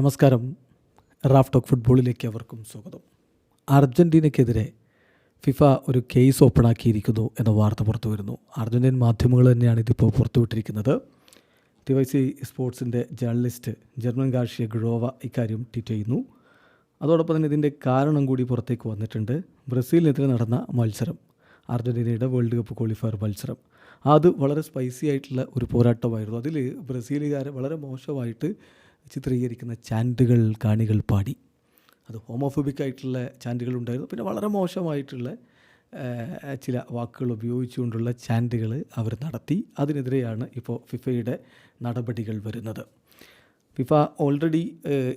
നമസ്കാരം. Raf talk ഫുട്ബോളിലേക്ക് അവർക്കും സ്വാഗതം. അർജന്റീനയ്ക്കെതിരെ ഫിഫ ഒരു കേസ് ഓപ്പൺ ആക്കിയിരിക്കുന്നു എന്ന വാർത്ത പുറത്തു വരുന്നു. അർജന്റീൻ മാധ്യമങ്ങൾ തന്നെയാണ് ഇതിപ്പോൾ പുറത്തുവിട്ടിരിക്കുന്നത് ടി വൈ സി സ്പോർട്സിന്റെ ജേർണലിസ്റ്റ് ജർമ്മൻ ഗാർഷിയ ഗ്രോവ ഇക്കാര്യം ട്വീറ്റ് ചെയ്യുന്നു. അതോടൊപ്പം തന്നെ ഇതിന്റെ കാരണം കൂടി പുറത്തേക്ക് വന്നിട്ടുണ്ട്. ബ്രസീലിനെതിരെ നടന്ന മത്സരം. അർജന്റീനയുടെ വേൾഡ് കപ്പ് ക്വാളിഫയർ മത്സരം. അത് വളരെ സ്പൈസി ആയിട്ടുള്ള ഒരു പോരാട്ടമായിരുന്നു. അതിൽ ബ്രസീലുകാരെ വളരെ മോശമായിട്ട് ചിത്രീകരിക്കുന്ന ചാന്റുകൾ കാണികൾ പാടി. അത് ഹോമോഫോബിക് ആയിട്ടുള്ള ചാന്റുകൾ ഉണ്ടായിരുന്നു. പിന്നെ വളരെ മോശമായിട്ടുള്ള ചില വാക്കുകൾ ഉപയോഗിച്ചുകൊണ്ടുള്ള ചാന്റുകൾ അവർ നടത്തി. അതിനെതിരെയാണ് ഇപ്പോൾ ഫിഫയുടെ നടപടികൾ വരുന്നത്. ഫിഫ ഓൾറെഡി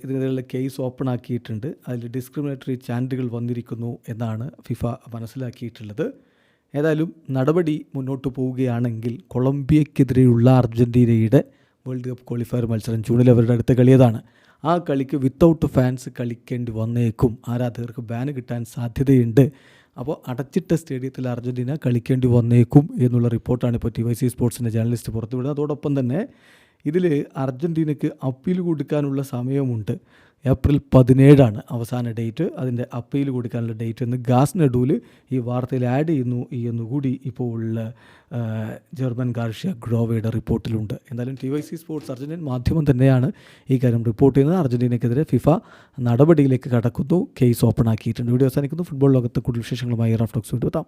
ഇതിനെതിരെയുള്ള കേസ് ഓപ്പൺ ആക്കിയിട്ടുണ്ട്. അതിൽ ഡിസ്ക്രിമിനേറ്ററി ചാന്റുകൾ വന്നിരിക്കുന്നു എന്നാണ് ഫിഫ മനസ്സിലാക്കിയിട്ടുള്ളത്. ഏതായാലും നടപടി മുന്നോട്ട് പോവുകയാണെങ്കിൽ കൊളംബിയക്കെതിരെയുള്ള അർജന്റീനയുടെ വേൾഡ് കപ്പ് ക്വാളിഫയർ മത്സരം ജൂണിൽ അവരുടെ അടുത്ത കളിയതാണ്. ആ കളിക്ക് വിത്തൗട്ട് ഫാൻസ് കളിക്കേണ്ടി വന്നേക്കും. ആരാധകർക്ക് ബാന് കിട്ടാൻ സാധ്യതയുണ്ട്. അപ്പോൾ അടച്ചിട്ട സ്റ്റേഡിയത്തിൽ അർജന്റീന കളിക്കേണ്ടി വന്നേക്കും എന്നുള്ള റിപ്പോർട്ടാണ് ഇപ്പോൾ ടി വൈ സി സ്പോർട്സിന്റെ ജേർണലിസ്റ്റ് പുറത്തുവിടുന്നത്. അതോടൊപ്പം തന്നെ ഇതിൽ അർജന്റീനയ്ക്ക് അപ്പീൽ കൊടുക്കാനുള്ള സമയമുണ്ട് ഏപ്രിൽ പതിനേഴാണ് അവസാന ഡേറ്റ്. അതിന്റെ അപ്പീൽ കൊടുക്കാനുള്ള ഡേറ്റ് എന്ന് ഗാസ് നെഡൂൽ ഈ വാർത്തയിൽ ആഡ് ചെയ്യുന്നു എന്നുകൂടി ഇപ്പോൾ ഉള്ള ജർമ്മൻ ഗാർഷ്യ ഗ്രോവയുടെ റിപ്പോർട്ടിലുണ്ട്. എന്തായാലും T Y C sports Argentine മാധ്യമം തന്നെയാണ് ഈ കാര്യം റിപ്പോർട്ട് ചെയ്യുന്നത്. അർജന്റീനയ്ക്കെതിരെ ഫിഫ നടപടിയിലേക്ക് കടക്കുന്നു കേസ് ഓപ്പൺ ആക്കിയിട്ടുണ്ട്. വീഡിയോ അവസാനിക്കുന്നു. ഫുട്ബോൾ ലോകത്ത് കൂടുതൽ വിശേഷങ്ങളുമായി റാഫ്റ്റോക്സ് വീണ്ടും എത്താം.